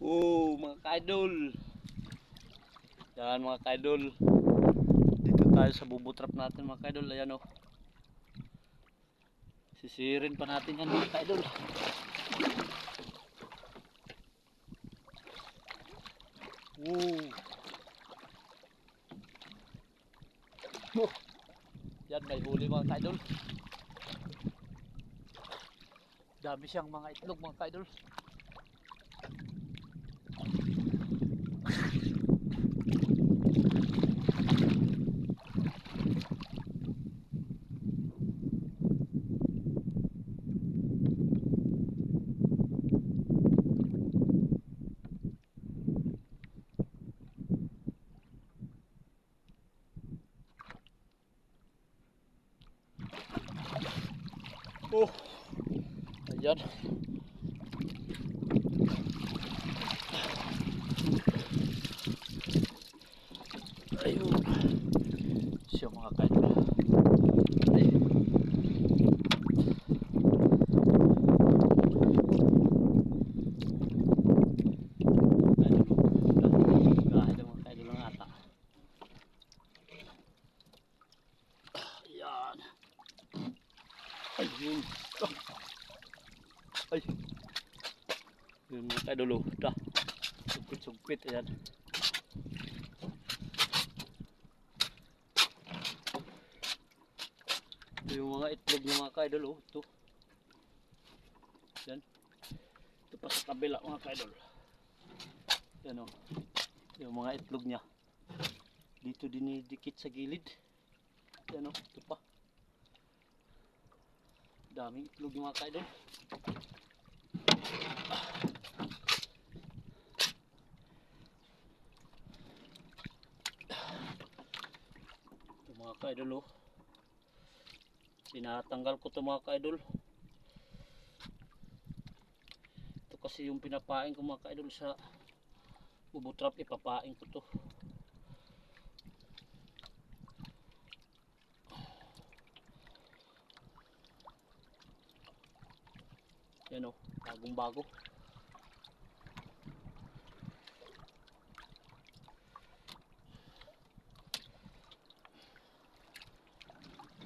Oh, mga kaidol. Yan mga kaidol. Dito tayo sa bubo trap natin mga kaidol. Ayan oh. Sisirin pa natin yan mga kaidol. Woo. Oh. Yan may huli mga kaidol. Dami siyang mga itlog mga kaidol. Oh. Ayan. Ayun. Siya mga kaidol. Ay. Kaidol. Kahit ang mga kaidol lang ata. Ayan. Ayun. Ay. Yun mga kaidol. oh. Da. Sugpit-sugpit. Ayan. Ito yung mga itlog ng mga kaidol. Oh. Ito. Yan. Ito pa sa kabila mga kaidol. Yan oh. Yung mga itlog niya. Dito dinidikit sa gilid. Yan oh. Ito pa. Daming itlog yung mga kaidol. Ito mga kaidol oh. Tinatanggal ko to mga kaidol. Ito kasi yung pinapain ko mga kaidol sa bubutrap ipapain ko to. Yan o, bagong bago.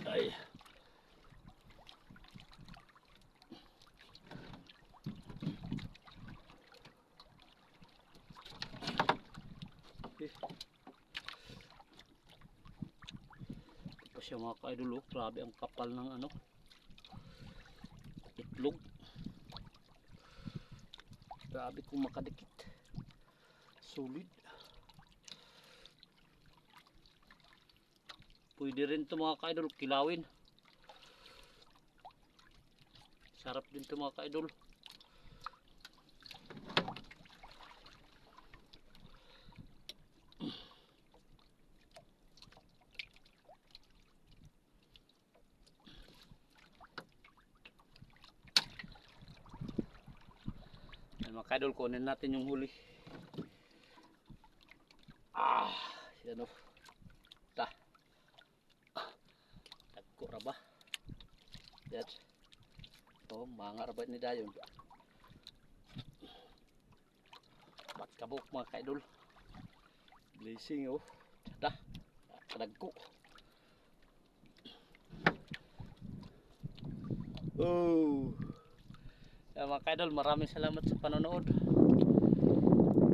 Ay. Eh. Ito siya mga kaidol oh. Grabe ang kapal ng ano. Itlog. Grabe kung makadikit. Solid. Pwede rin ito mga kaidol, kilawin. Sarap din ito mga kaidol. Yan mga kaidol, kunin natin yung huli. Ah, yan o. Ta. Tagko ra ba? Yan. Oh, mga rabat ni Dayon. Bat kabuk mga kaidol. Blessing oh. Da. Kadagko. Oh. Mga kaidol, maraming salamat sa panonood.